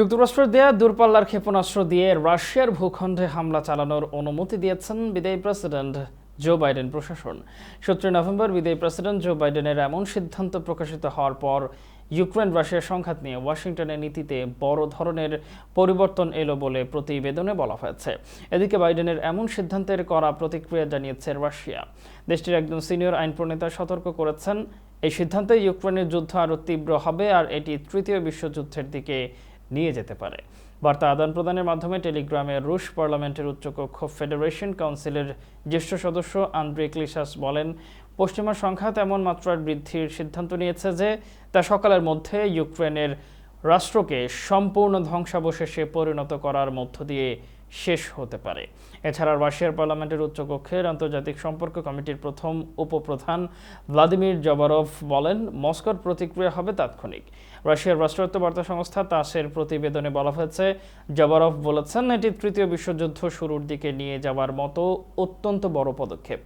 যুক্তরাষ্ট্রের দেয়া দূরপাল্লার ক্ষেপণাস্ত্র দিয়ে রাশিয়ার ভূখণ্ডে হামলা চালানোর অনুমতি দিয়েছেন বিদায়ী প্রেসিডেন্ট জো বাইডেন প্রশাসন। সতেরো নভেম্বর বিদায়ী প্রেসিডেন্ট জো বাইডেনের এমন সিদ্ধান্ত প্রকাশিত হওয়ার পর ইউক্রেন রাশিয়া সংঘাত নিয়ে ওয়াশিংটনের নীতিতে বড় ধরনের পরিবর্তন এলো বলে প্রতিবেদনে বলা হয়েছে। এদিকে বাইডেনের এমন সিদ্ধান্তের করা প্রতিক্রিয়া জানিয়েছে রাশিয়া। দেশটির একজন সিনিয়র আইন প্রণেতা সতর্ক করেছেন, এই সিদ্ধান্তে ইউক্রেনের যুদ্ধ আরও তীব্র হবে আর এটি তৃতীয় বিশ্বযুদ্ধের দিকে নিয়ে যেতে পারে। বার্তা আদান প্রদানের মাধ্যমে টেলিগ্রামে রুশ পার্লামেন্টের উচ্চকক্ষ ফেডারেশন কাউন্সিলের জ্যেষ্ঠ সদস্য আন্দ্রে ক্লিসাস বলেন পশ্চিমা সংখ্যা এমন মাত্রার বৃদ্ধির সিদ্ধান্ত নিয়েছে যে, তা সকালের মধ্যে ইউক্রেনের রাষ্ট্রকে সম্পূর্ণ ধ্বংসাবশেষে পরিণত করার মধ্য দিয়ে শেষ হতে পারে। এছাড়া রাশিয়ার পার্লামেন্টের উচ্চকক্ষের আন্তর্জাতিক সম্পর্ক কমিটির প্রথম উপপ্রধান ভ্লাদিমির জবারভ বলেন, মস্কোর প্রতিক্রিয়া হবে তাৎক্ষণিক। রাশিয়ার রাষ্ট্রায়ত্ত বার্তা সংস্থা তাসের প্রতিবেদনে বলা হয়েছে, জবারভ বলেছেন, এটি তৃতীয় বিশ্বযুদ্ধ শুরুর দিকে নিয়ে যাওয়ার মতো অত্যন্ত বড় পদক্ষেপ।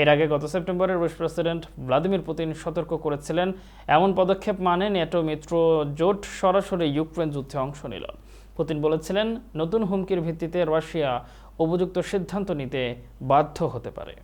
এর আগে গত সেপ্টেম্বরে রুশ প্রেসিডেন্ট ভ্লাদিমির পুতিন সতর্ক করেছিলেন, এমন পদক্ষেপ মানে নেটো মিত্র জোট সরাসরি ইউক্রেন যুদ্ধে অংশ নিল। পুতিন বলেছিলেন নতুন হুমকির ভিত্তিতে রাশিয়া উপযুক্ত সিদ্ধান্ত নিতে বাধ্য হতে পারে।